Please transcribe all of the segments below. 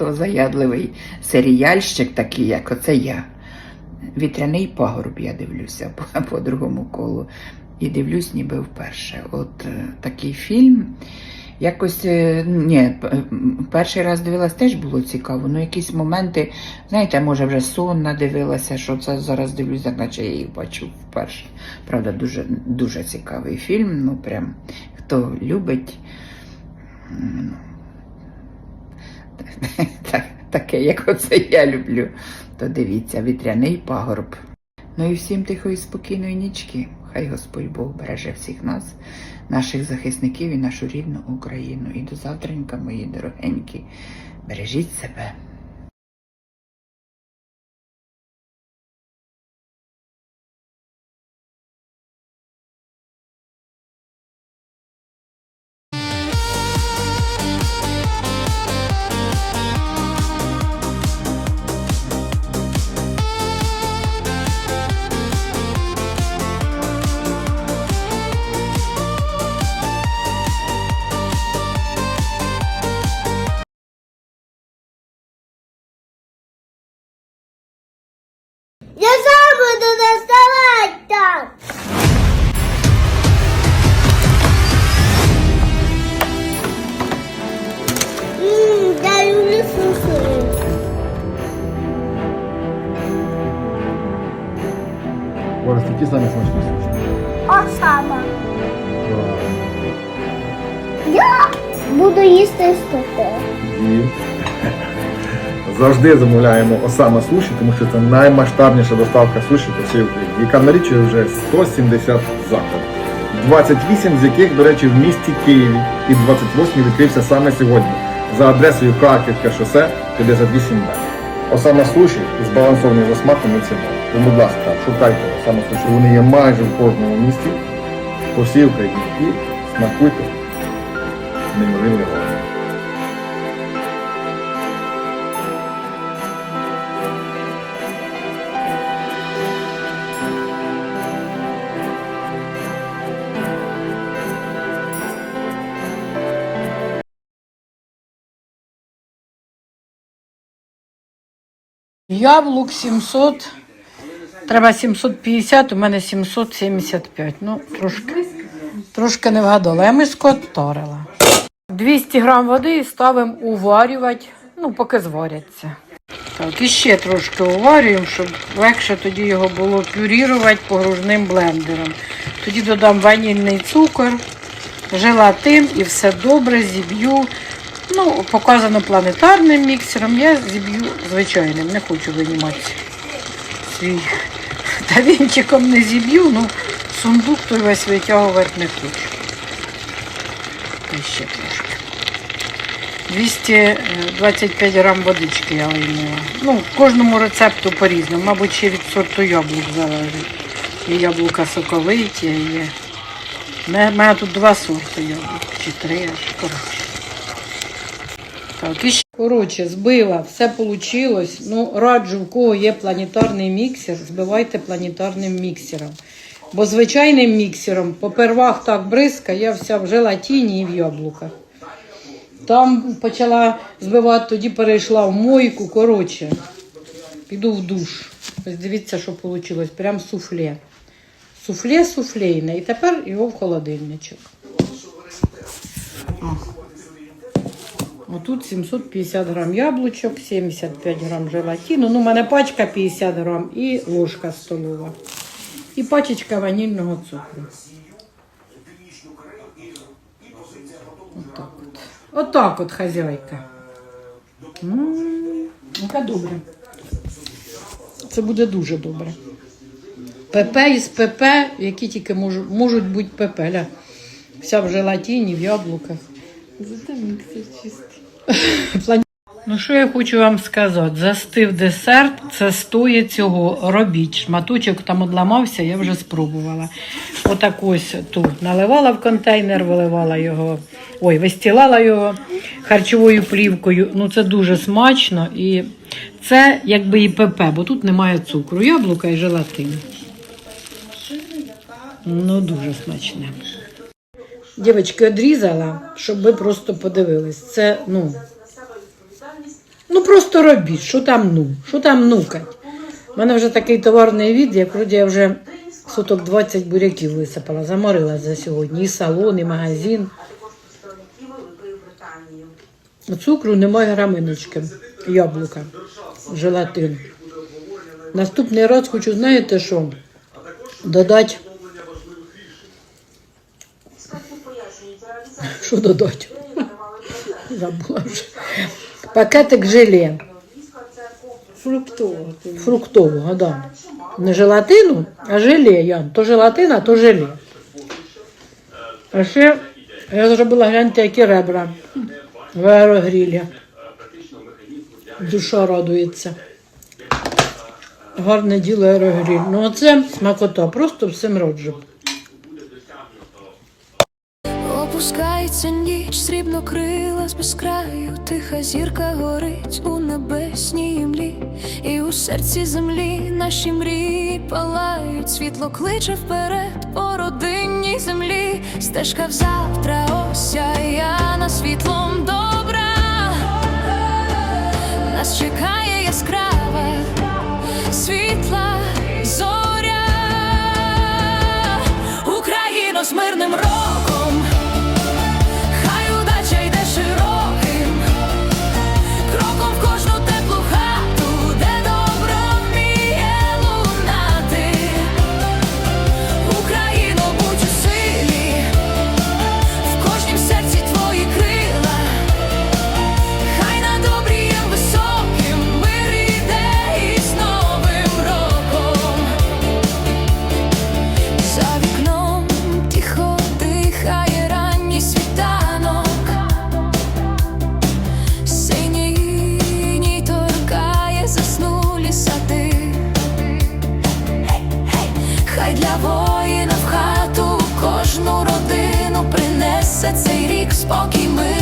хто заядливий серіальщик, такий, як оце я. Вітряний пагорб я дивлюся по, по другому колу. І дивлюсь ніби вперше. От е, такий фільм. Якось е, ні, перший раз дивилась теж було цікаво. Ну, якісь моменти, знаєте, може вже сон надивилася, що це зараз дивлюсь, так наче я їх бачу вперше. Правда, дуже, дуже цікавий фільм. Ну, прям хто любить. так, таке, як оце я люблю, то дивіться, вітряний пагорб. Ну і всім тихої спокійної нічки. Хай Господь Бог береже всіх нас, наших захисників і нашу рідну Україну. І до завтранька, мої дорогенькі. Бережіть себе. Я сам буду доставать так. Ммм, я люблю суши. Борис, які самі смачні суші? А сама. Я буду їсти стуки. І завжди замовляємо Осама суші, тому що це наймасштабніша доставка суші по всій Україні, яка налічує вже 170 закладів. 28 з яких, до речі, в місті Києві, і 28 відкрився саме сьогодні за адресою Краківське шосе 58 б Осама суші збалансовані за смаком і ціною. Тому, будь ласка, шукайте Осама суші. Вони є майже в кожному місті по всій Україні. І смакуйте неймовірний Яблук 700. Треба 750, у мене 775. Ну, трошки, трошки не вгадала. Я миску отторила. 200 грам води ставимо уварювати, ну, поки зваряться. Так, і ще трошки уварюємо, щоб легше тоді його було пюрірувати погружним блендером. Тоді додам ванільний цукор, желатин і все добре зіб'ю. Ну, показано планетарним міксером, я зіб'ю звичайним, не хочу винімати свій. Та вінчиком не зіб'ю, ну сундук той весь витягувати не хочу. І ще трошки. 225 грам водички я вийняла. Ну, кожному рецепту по-різному. Мабуть, ще від сорту яблук залежить. Є яблука соковиті, є. У мене тут два сорти яблук, чи три аж коротше. Так. Коротше, збила, все вийшло. Ну, раджу, в кого є планетарний міксер, збивайте планетарним міксером. Бо звичайним міксером, попервах так бризка, я вся в желатині і в яблуках. Там почала збивати, тоді перейшла в мойку. Коротше, піду в душ. Ось дивіться, що вийшло. Прям суфле. Суфле суфлейне. І тепер його в холодильничок. Отут 750 грам яблучок, 75 грам желатину. Ну, у мене пачка 50 грам і ложка столова. І пачечка ванільного цукру. Отак от. Отак от, хазяйка. Яка добре. Це буде дуже добре. ПП із ПП, які тільки можуть, можуть бути ПП. Ля. Вся в желатині, в яблуках. Зате міксер чистий. Ну, що я хочу вам сказати? Застив десерт, це стоїть цього. Робіть. Шматочок там одламався, я вже спробувала. Отак ось тут наливала в контейнер, виливала його, ой, вистілала його харчовою плівкою. Ну, це дуже смачно і це якби і ПП, бо тут немає цукру. Яблука і желатин. Ну, дуже смачне. Дівчатки, одрізала, щоб ви просто подивились. Це, ну, Ну просто робіть, що там ну, що там нукать. У мене вже такий товарний від, як вроді я вже суток 20 буряків висипала, заморила за сьогодні. І салон, і магазин. Цукру немає граминочки, яблука, желатин. Наступний раз хочу, знаєте що? Додати. Що додати? Забула вже. Пакетик желе. Фруктово. Фруктового, да. Не желатину, а желе, Ян. То желатина, то желе. А ще я зробила, гляньте, які ребра в аерогрілі. Душа радується. Гарне діло аерогріль. Ну оце смакота, просто всім раджу. Опускається ніч, срібно крила з безкраю, тиха зірка горить у небесній імлі, і у серці землі наші мрії палають, світло кличе вперед по родинній землі, стежка в завтра осяяна світлом добра, нас чекає яскрава світла зоря, Україно з мирним роком. Принесе цей рік спокій, мир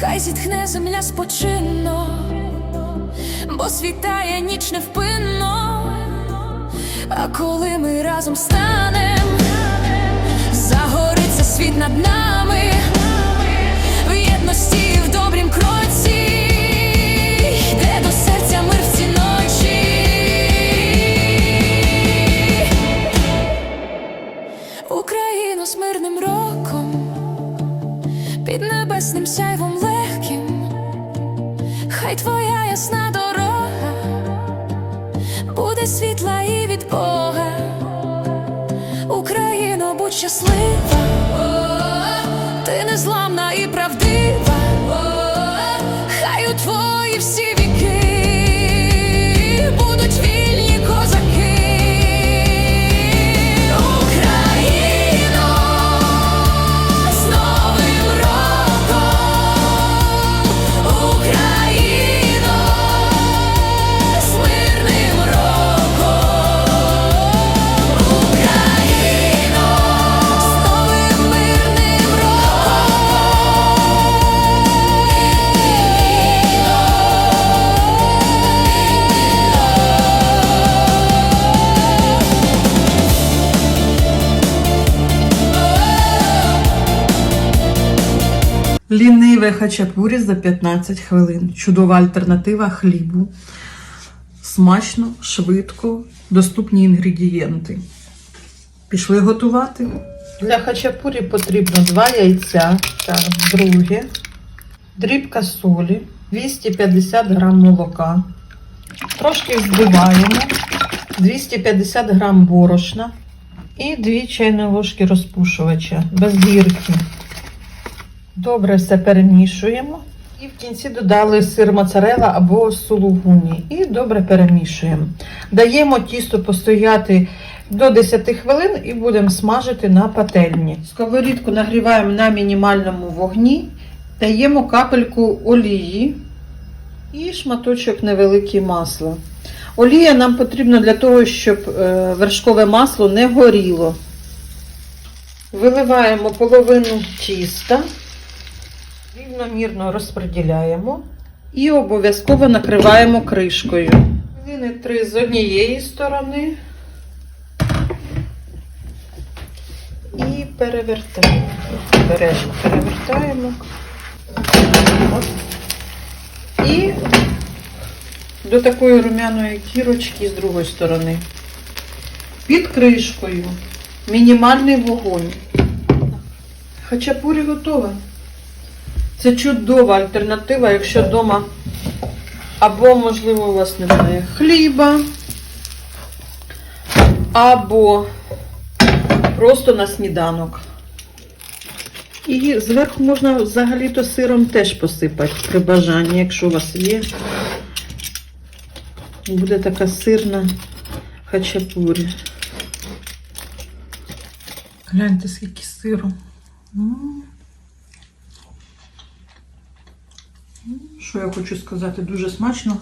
хай зітхне земля спочинно, бо світає ніч невпинно. А коли ми разом станем, загориться світ над нами, в єдності і в добрім кроці, йде до серця мир ночі. Україно з мирним роком, під небесним сяйвом легким, хай твоя ясна дорога буде світла і від Бога. Україно, будь щаслива, Ліниве хачапурі за 15 хвилин. Чудова альтернатива хлібу. Смачно, швидко, доступні інгредієнти. Пішли готувати. Для хачапурі потрібно 2 яйця. Так, друге. Дрібка солі, 250 грам молока. Трошки збиваємо. 250 грам борошна і 2 чайні ложки розпушувача без гірки. Добре все перемішуємо І в кінці додали сир моцарела або сулугуні і добре перемішуємо. Даємо тісто постояти до 10 хвилин і будемо смажити на пательні. Сковорідку нагріваємо на мінімальному вогні, даємо капельку олії і шматочок невеликий масла. Олія нам потрібна для того, щоб е, вершкове масло не горіло. Виливаємо половину тіста, рівномірно розподіляємо і обов'язково накриваємо кришкою. Хвилини три з однієї сторони і перевертаємо. Обережно перевертаємо. І до такої румяної кірочки з другої сторони. Під кришкою. Мінімальний вогонь. Хачапурі готове. Це чудова альтернатива, якщо вдома або, можливо, у вас немає хліба, або просто на сніданок. І зверху можна взагалі-то сиром теж посипати при бажанні, якщо у вас є. Буде така сирна хачапурі. Гляньте, скільки сиру. Що я хочу сказати? Дуже смачно.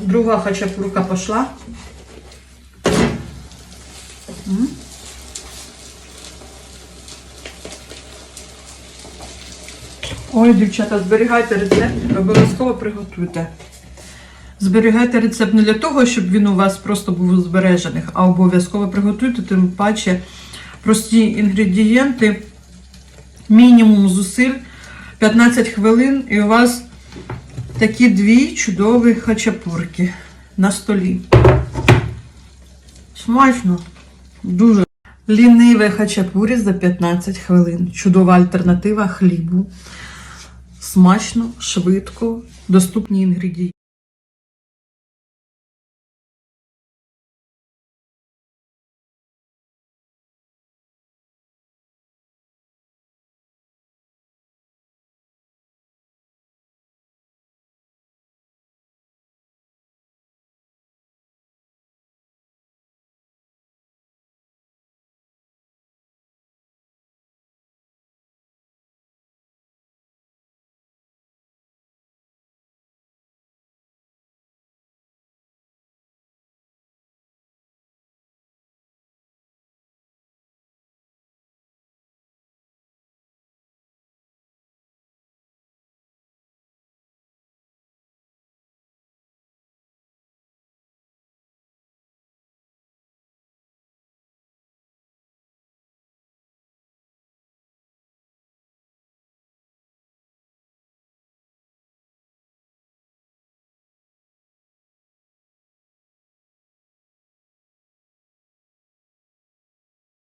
Друга хачапурка пішла. Ой, дівчата, зберігайте рецепт, обов'язково приготуйте. Зберігайте рецепт не для того, щоб він у вас просто був збережений, а обов'язково приготуйте, тим паче прості інгредієнти, мінімум зусиль, 15 хвилин, і у вас такі дві чудові хачапурки на столі. Смачно, дуже. Ліниве хачапурі за 15 хвилин. Чудова альтернатива хлібу. Смачно, швидко, доступні інгредієнти.